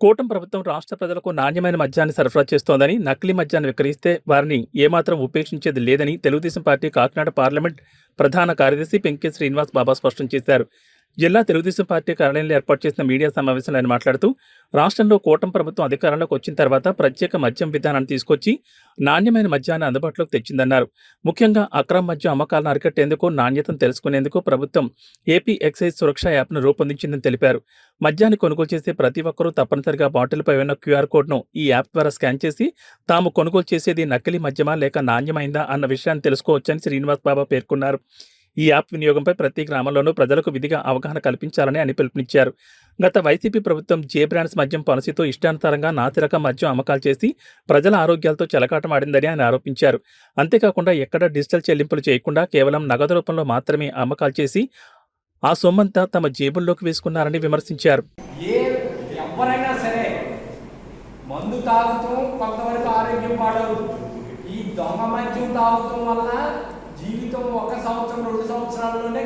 కూటమి ప్రభుత్వం రాష్ట్ర ప్రజలకు నాణ్యమైన మద్యాన్ని సరఫరా చేస్తోందని నకిలీ మద్యాన్ని విక్రయిస్తే వారిని ఏమాత్రం ఉపేక్షించేది లేదని తెలుగుదేశం పార్టీ కాకినాడ పార్లమెంట్ ప్రధాన కార్యదర్శి పెంకే శ్రీనివాస్ బాబా స్పష్టం చేశారు. జిల్లా తెలుగుదేశం పార్టీ కార్యాలయంలో ఏర్పాటు చేసిన మీడియా సమావేశంలో ఆయన మాట్లాడుతూ రాష్ట్రంలో కూటమి ప్రభుత్వం అధికారంలోకి వచ్చిన తర్వాత ప్రత్యేక మద్యం విధానాన్ని తీసుకొచ్చి నాణ్యమైన మద్యాన్ని అందుబాటులోకి తెచ్చిందన్నారు. ముఖ్యంగా అక్రమ మద్యం అమ్మకాలను అరికట్టేందుకు నాణ్యతను తెలుసుకునేందుకు ప్రభుత్వం ఏపీ ఎక్సైజ్ సురక్ష యాప్ను రూపొందించిందని తెలిపారు. మద్యాన్ని కొనుగోలు చేసే ప్రతి ఒక్కరూ తప్పనిసరిగా బాటిల్పై ఉన్న క్యూఆర్ కోడ్ను ఈ యాప్ ద్వారా స్కాన్ చేసి తాము కొనుగోలు చేసేది నకిలీ మద్యమా లేక నాణ్యమైందా అన్న విషయాన్ని తెలుసుకోవచ్చని శ్రీనివాస్ బాబా పేర్కొన్నారు. ఈ యాప్ వినియోగంపై ప్రతి గ్రామంలోనూ ప్రజలకు విధిగా అవగాహన కల్పించాలని ఆయన పిలుపునిచ్చారు. గత వైసీపీ ప్రభుత్వం జే బ్రాండ్స్ మద్యం పాలసీతో ఇష్టానుసారంగా నాసిరకం మద్యం అమ్మకాలు చేసి ప్రజల ఆరోగ్యాలతో చెలకాటమాడిందని ఆయన ఆరోపించారు. అంతేకాకుండా ఎక్కడ డిజిటల్ చెల్లింపులు చేయకుండా కేవలం నగదు రూపంలో మాత్రమే అమ్మకాలు చేసి ఆ సొమ్మంతా తమ జేబుల్లోకి వేసుకున్నారని విమర్శించారు. ఎవరైనా సరే మందు తాగుతూ కొంతవరకు ఆరోగ్యం పాడవు. ఈ దొంగ మద్యం తాగుతూ వల్ల జీవితం ఒక సంవత్సరం రెండు సంవత్సరాల్లోనే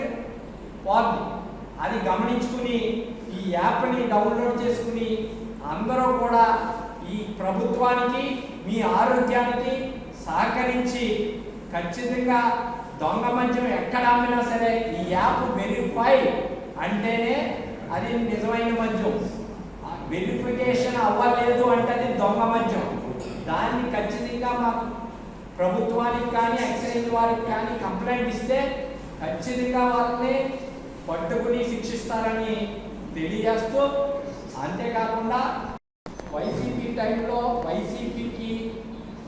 పోద్ది. అది గమనించుకుని ఈ యాప్ని డౌన్లోడ్ చేసుకుని అందరూ కూడా ఈ ప్రభుత్వానికి మీ ఆరోగ్యానికి సహకరించి ఖచ్చితంగా దొంగ మంచం ఎక్కడ అమ్మినా సరే ఈ యాప్ వెరిఫై అంటేనే అది నిజమైన మంచం. వెరిఫికేషన్ అవ్వలేదు అంటే అది దొంగ మంచం. దాన్ని ఖచ్చితంగా మాకు ప్రభుత్వానికి కానీ ఎక్సైజ్ వారికి కానీ కంప్లైంట్ ఇస్తే ఖచ్చితంగా వాళ్ళని పట్టుకుని శిక్షిస్తారని తెలియజేస్తూ అంతేకాకుండా వైసీపీ టైంలో వైసీపీకి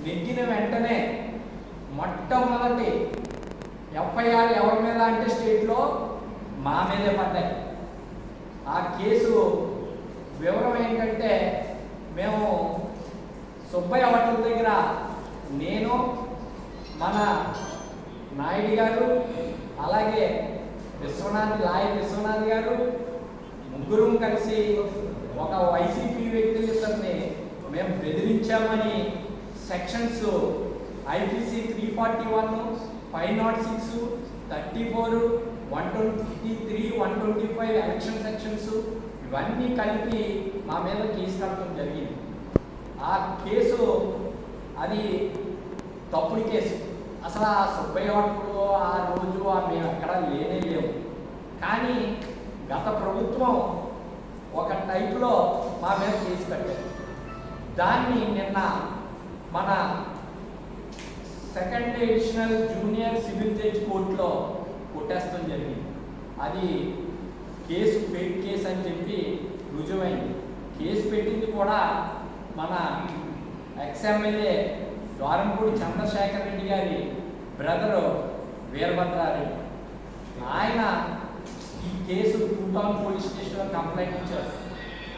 నెగ్గిన వెంటనే మొట్టమొదటి ఎఫ్ఐఆర్ ఎవరి మీద అంటే స్టేట్లో మా మీదే పడ్డాయి. ఆ కేసు వివరం ఏంటంటే మేము సుబ్బయ్య హోటల్ దగ్గర మన నాయుడు గారు అలాగే విశ్వనాథ్ లాయ విశ్వనాథ్ గారు ముగ్గురు కలిసి ఒక వైసీపీ వ్యక్తులని మేము బెదిరించామని sections IPC three forty one five not six thirty four one twenty three one twenty five election sections ఇవన్నీ కలిపి మా మీద కేసు కట్టడం జరిగింది. ఆ కేసు అది తప్పుడు కేసు. అసలు ఆ సుబ్బయ్య హోటల్లో ఆ రోజు ఆ మేము ఎక్కడ లేనే లేవు. కానీ గత ప్రభుత్వం ఒక టైపులో మా మీద కేసు పెట్టారు దాన్ని నిన్న మన second additional junior civil judge కోర్టులో కొట్టేస్తాం జరిగింది. అది కేసు ఫేక్ కేసు అని చెప్పి రుజువైంది. కేసు పెట్టింది కూడా మన ఎక్స్ఎమ్మెల్యే ద్వారంపూడి చంద్రశేఖర్ రెడ్డి గారి బ్రదరు వీరభద్రారెడ్డి. ఆయన ఈ కేసు టూ పోలీస్ స్టేషన్లో కంప్లైంట్ ఇచ్చారు.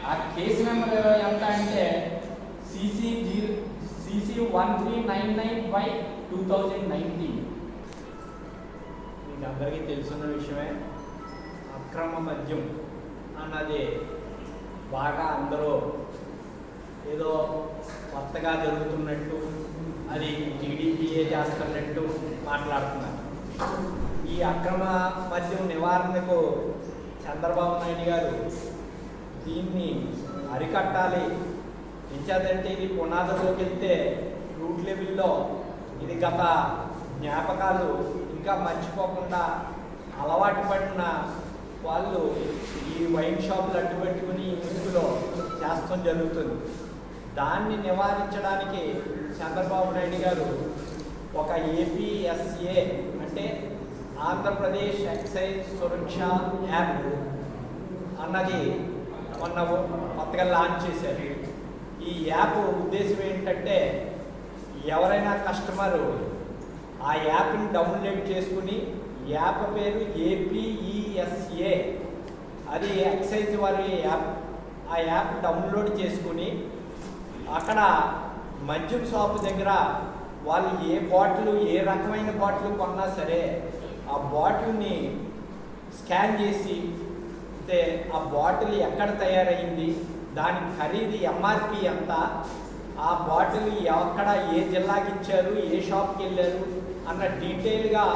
ఆ కేసు నెంబర్ ఎంత అంటే CC zero CC one three nine nine by two thousand nineteen. మీకు అందరికీ తెలుసున్న విషయమే అక్రమ మద్యం అన్నది బాగా అందరూ ఏదో కొత్తగా జరుగుతున్నట్టు అది టీడీపీఏ చేస్తున్నట్టు మాట్లాడుతున్నారు. ఈ అక్రమ మద్యం నివారణకు చంద్రబాబు నాయుడు గారు దీన్ని అరికట్టాలి. ఎంచేదంటే ఇది పునాదిలోకి వెళ్తే రూట్ లెవెల్లో ఇది గత జ్ఞాపకాలు. ఇంకా మర్చిపోకుండా అలవాటు పడిన వాళ్ళు ఈ వైన్ షాపులు అడ్డుపెట్టుకుని ఇందులో చేస్తాం జరుగుతుంది. దాన్ని నివారించడానికి చంద్రబాబు నాయుడు గారు ఒక ఏపీఎస్ఏ అంటే ఆంధ్రప్రదేశ్ ఎక్సైజ్ సురక్ష యాప్ అన్నది మొన్న కొత్తగా లాంచ్ చేశారు. ఈ యాప్ ఉద్దేశం ఏంటంటే ఎవరైనా కస్టమరు ఆ యాప్ని డౌన్లోడ్ చేసుకుని యాప్ పేరు ఏపీఈఎస్ఏ అది ఎక్సైజ్ వారి యాప్. ఆ యాప్ డౌన్లోడ్ చేసుకుని అక్కడ మద్యం షాపు దగ్గర వాళ్ళు ఏ బాటిల్ ఏ రకమైన బాటిల్ కొన్నా సరే ఆ బాటిల్ని స్కాన్ చేసి అయితే ఆ బాటిల్ ఎక్కడ తయారైంది దాని ఖరీదు ఎంఆర్పి ఎంత ఆ బాటిల్ ఎక్కడ ఏ జిల్లాకి ఇచ్చారు ఏ షాప్కి వెళ్ళారు అన్న డీటెయిల్గా